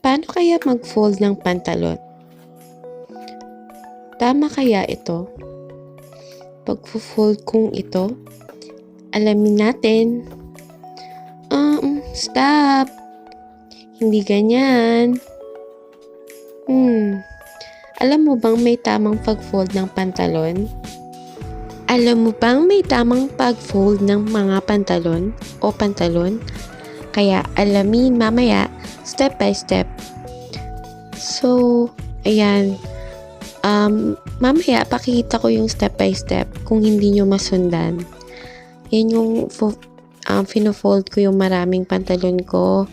Paano kaya mag-fold ng pantalon? Tama kaya ito? Pag-fold kong ito? Alamin natin. Um, stop. Hindi ganyan. Hmm. Alam mo bang may tamang pag-fold ng pantalon? Alam mo bang may tamang pag-fold ng mga pantalon o pantalon? Kaya alamin mamaya step by step. So, ayan. Um, mamaya pakikita ko yung step by step kung hindi nyo masundan. Yan yung um, fino-fold ko yung maraming pantalon ko.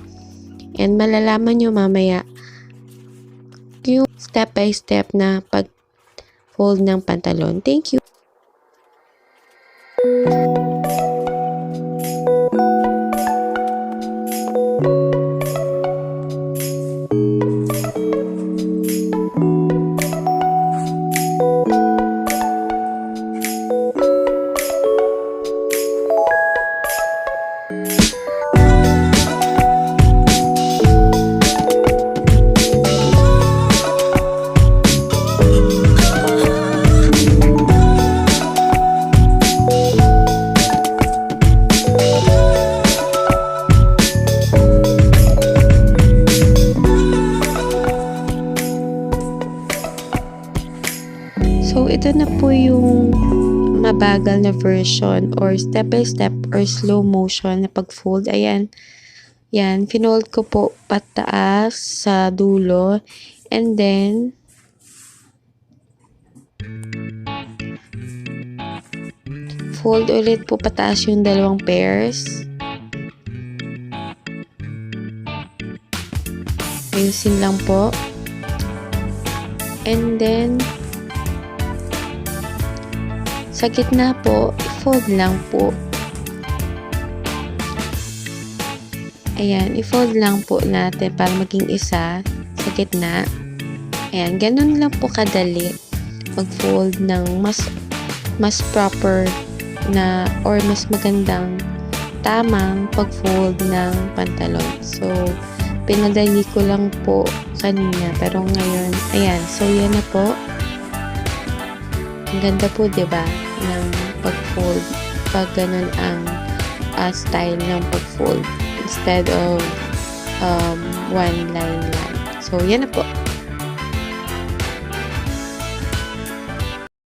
And malalaman nyo mamaya yung step by step na pag-fold ng pantalon. Thank you. Ito na po yung mabagal na version or step by step or slow motion na pag-fold. Ayan. Yan. Finold ko po pataas sa dulo. And then, fold ulit po pataas yung dalawang pairs. Ayusin lang po. And then, sa gitna po, i-fold lang po. Ayan, i-fold lang po natin para maging isa sa gitna. Ayan, ganun lang po kadali mag-fold ng mas mas proper na or mas magandang tamang pag-fold ng pantalon. So, pinadali ko lang po kanina pero ngayon, ayan, so yan na po. Ang ganda po, ba? Ng pag-fold pag ganun ang uh, style ng pag-fold instead of um, one line lang. So, yan na po.